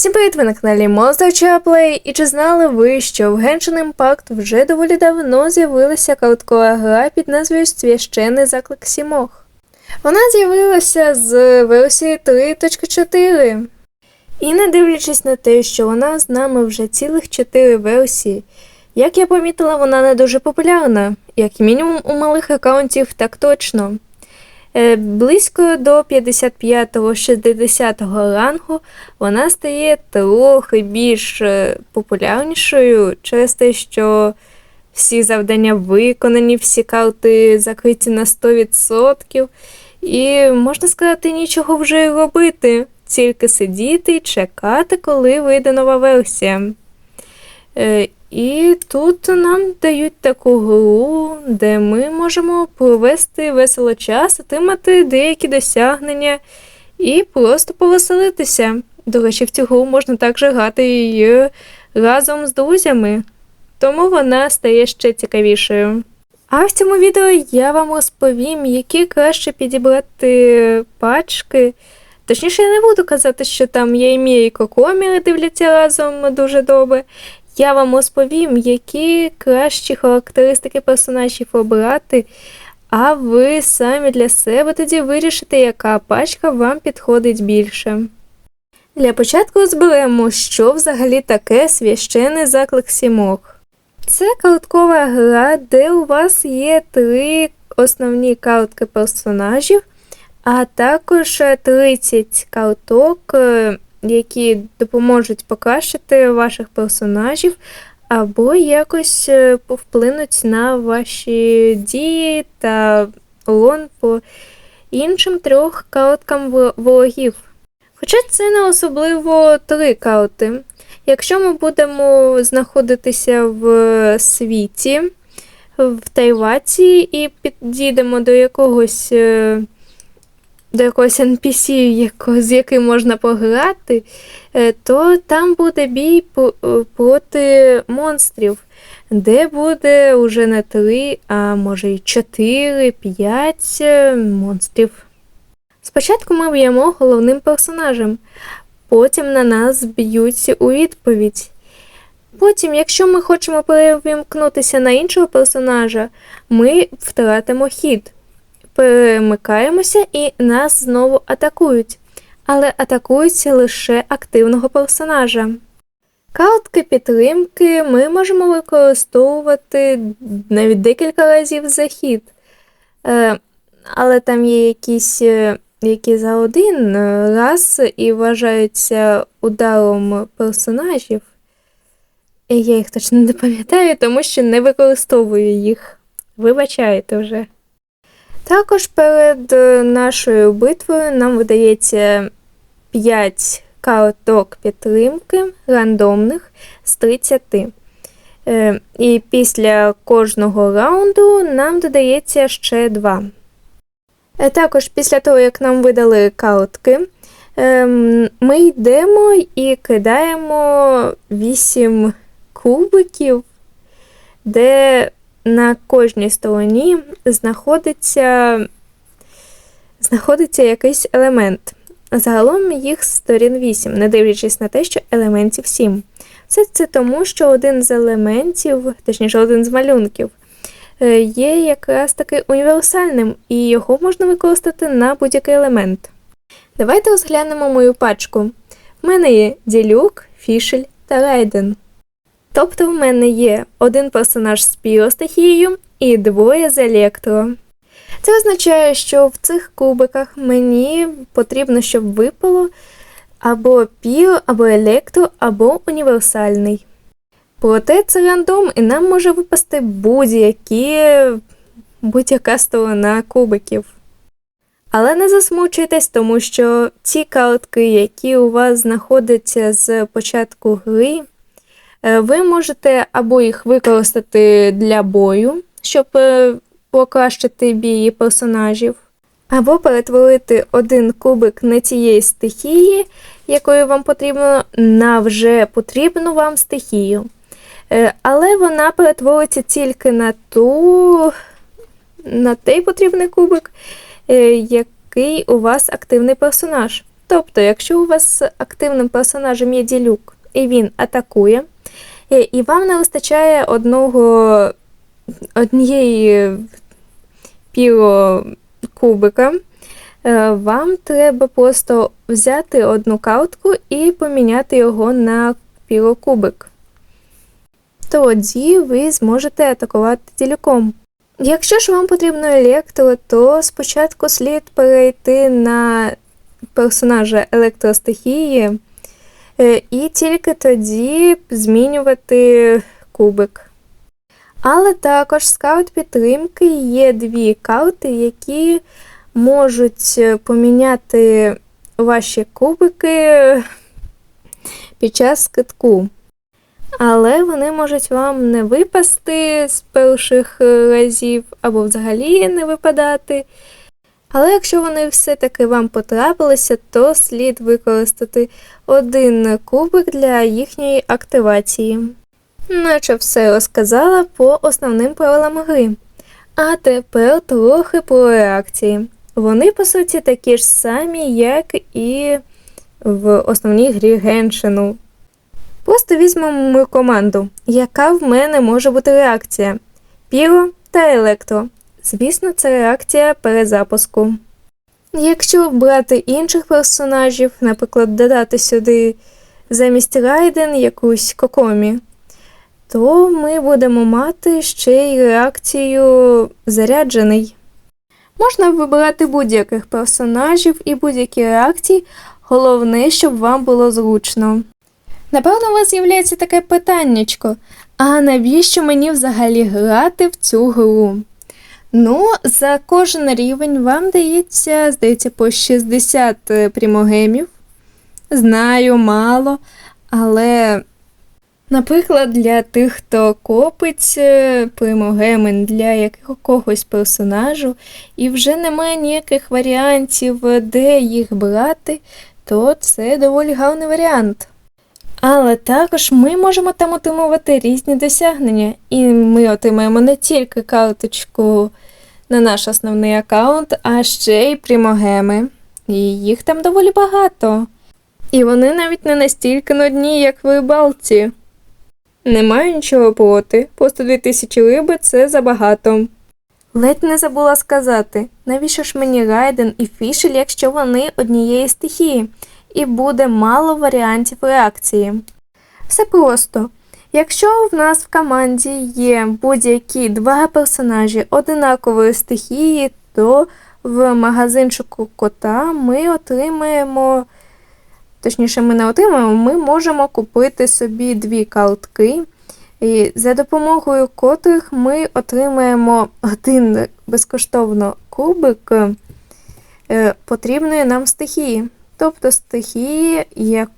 Всім привіт, ви на каналі Monster Chaplay, і чи знали ви, що в Genshin Impact вже доволі давно з'явилася короткова гра під назвою Священний заклик Сімох. Вона з'явилася з версії 3.4. І не дивлячись на те, що вона з нами вже цілих 4 версії, як я помітила, вона не дуже популярна, як мінімум у малих аккаунтів так точно. Е, Близько до 55-60 рангу вона стає трохи більш е, популярнішою через те, що всі завдання виконані, всі карти закриті на 100%, і можна сказати, нічого вже робити, тільки сидіти і чекати, коли вийде нова версія. І тут нам дають таку гру, де ми можемо провести весело час, отримати деякі досягнення і просто повеселитися. До речі, в цю гру можна також грати її разом з друзями, тому вона стає ще цікавішою. А в цьому відео я вам розповім, які краще підібрати пачки. Точніше, я не буду казати, що там Мія і Кокоміри дивляться разом дуже добре. Я вам розповім, які кращі характеристики персонажів обрати, а ви самі для себе тоді вирішите, яка пачка вам підходить більше. Для початку розберемо, що взагалі таке священний заклик сімох. Це карткова гра, де у вас є три основні картки персонажів, а також 30 карток, е, які допоможуть покращити ваших персонажів, або якось е, повплинуть на ваші дії та урон по іншим трьох карткам в- ворогів. Хоча це не особливо три карти. Якщо ми будемо знаходитися в світі, в Тайваці, і підійдемо до якогось е, до якогось NPC, з яким можна пограти, е, то там буде бій е, проти монстрів, де буде уже не три, а може й чотири, п'ять е, монстрів. Спочатку ми б'ємо головним персонажем, потім на нас б'ють у відповідь. Потім, якщо ми хочемо перевімкнутися на іншого персонажа, ми втратимо хід перемикаємося і нас знову атакують, але атакуються лише активного персонажа. Картки підтримки ми можемо використовувати навіть декілька разів за хід, Е, але там є якісь, е, які за один е, раз і вважаються ударом персонажів. Я їх точно не пам'ятаю, тому що не використовую їх. Вибачайте вже. Також перед е, нашою битвою нам видається 5 карток підтримки рандомних з 30. Е, І після кожного раунду нам додається ще 2. Також після того, як нам видали картки, ем, ми йдемо і кидаємо 8 кубиків, де на кожній стороні знаходиться, знаходиться якийсь елемент. Загалом їх сторін 8, не дивлячись на те, що елементів 7. Все це тому, що один з елементів, точніше, один з малюнків, е, є якраз таки універсальним, і його можна використати на будь-який елемент. Давайте розглянемо мою пачку. В мене є Ділюк, Фішель та Райден. Тобто в мене є один персонаж з піростихією і двоє з електро. Це означає, що в цих кубиках мені потрібно, щоб випало або піро, або електро, або універсальний. Проте це рандом, і нам може випасти будь-які будь-яка сторона кубиків. Але не засмучуйтесь, тому що ці картки, які у вас знаходяться з початку гри, Ви можете або їх використати для бою, щоб е, покращити бії персонажів, або перетворити один кубик не тієї стихії, якою вам потрібно, на вже потрібну вам стихію. Е, Але вона перетвориться тільки на ту, на той потрібний кубик, е, який у вас активний персонаж. Тобто, якщо у вас активним персонажем є ділюк, і він атакує, е, і вам не вистачає одного однієї пілокубика, е, вам треба просто взяти одну картку і поміняти його на пілокубик. Тоді ви зможете атакувати ділюком. Якщо ж вам потрібно електро, то спочатку слід перейти на персонажа електростихії е, і тільки тоді змінювати кубик. Але також з карт підтримки є дві карти, які можуть е, поміняти ваші кубики під час скидку. Але вони можуть вам не випасти з перших е, разів або взагалі не випадати. Але якщо вони все-таки вам потрапилися, то слід використати один кубик для їхньої активації. Наче все розказала по основним правилам гри. А тепер трохи про реакції. Вони, по суті, такі ж самі, як і в основній грі Геншину. Просто візьмемо мою команду, яка в мене може бути реакція: Піро та електро. Звісно, це реакція перезапуску. Якщо брати інших персонажів, наприклад, додати сюди замість Райден якусь Кокомі, то ми будемо мати ще й реакцію заряджений. Можна вибирати будь-яких персонажів і будь-які реакції, головне, щоб вам було зручно. Напевно, у вас з'являється таке питаннячко, а навіщо мені взагалі грати в цю гру? Ну, за кожен рівень вам дається, здається, по 60 прямогемів. Знаю, мало, але, наприклад, для тих, хто копить е, для якогось персонажу, і вже немає ніяких варіантів, де їх брати, то це доволі гарний варіант. Але також ми можемо там отримувати різні досягнення, і ми отримаємо не тільки карточку на наш основний аккаунт, а ще й примогеми. І їх там доволі багато. І вони навіть не настільки нудні, як в рибалці. Немає нічого проти, просто 2000 риби це забагато. Ледь не забула сказати, навіщо ж мені Райден і Фішель, якщо вони однієї стихії, і буде мало варіантів реакції. Все просто. Якщо в нас в команді є будь-які два персонажі одинакової стихії, то в магазинчику кота ми отримаємо, точніше, ми не отримаємо, ми можемо купити собі дві картки, і за допомогою котрих ми отримаємо один безкоштовно кубик е, потрібної нам стихії. Тобто стихії, як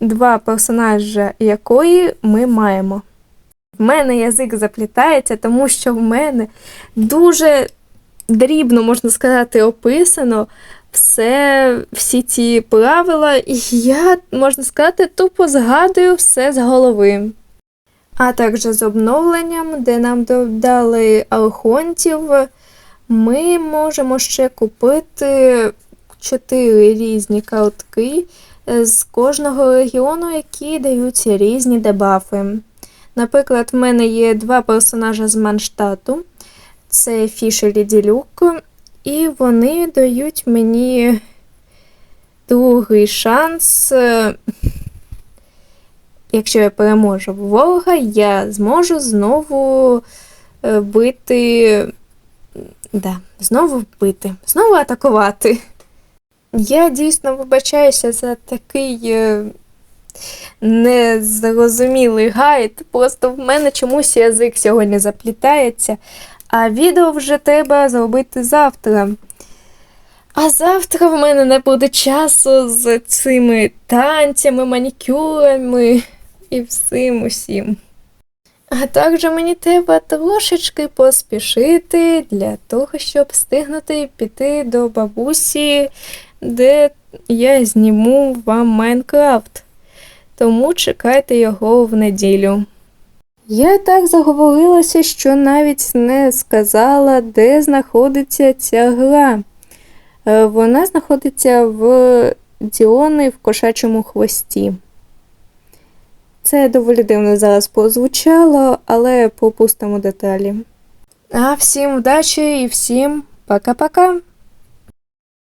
два персонажі якої ми маємо. В мене язик заплітається, тому що в мене дуже дрібно, можна сказати, описано все, всі ці правила, і я, можна сказати, тупо згадую все з голови. А також з обновленням, де нам додали архонтів, ми можемо ще купити чотири різні картки з кожного регіону, які даються різні дебафи. Наприклад, в мене є два персонажа з Манштату, це Фішер і Ділюк, і вони дають мені другий шанс. Якщо я переможу ворога, я зможу знову е, бити. Да, знову бити, знову атакувати. Я дійсно вибачаюся за такий е, незрозумілий гайд. Просто в мене чомусь язик сьогодні заплітається, а відео вже треба зробити завтра. А завтра в мене не буде часу з цими танцями, манікюрами і всім усім. А також мені треба трошечки поспішити для того, щоб встигнути піти до бабусі де я зніму вам Майнкрафт, тому чекайте його в неділю. Я так заговорилася, що навіть не сказала, де знаходиться ця гра. Е, вона знаходиться в Діони в кошачому хвості. Це доволі дивно зараз прозвучало, але попустимо деталі. А всім удачі і всім пока-пока!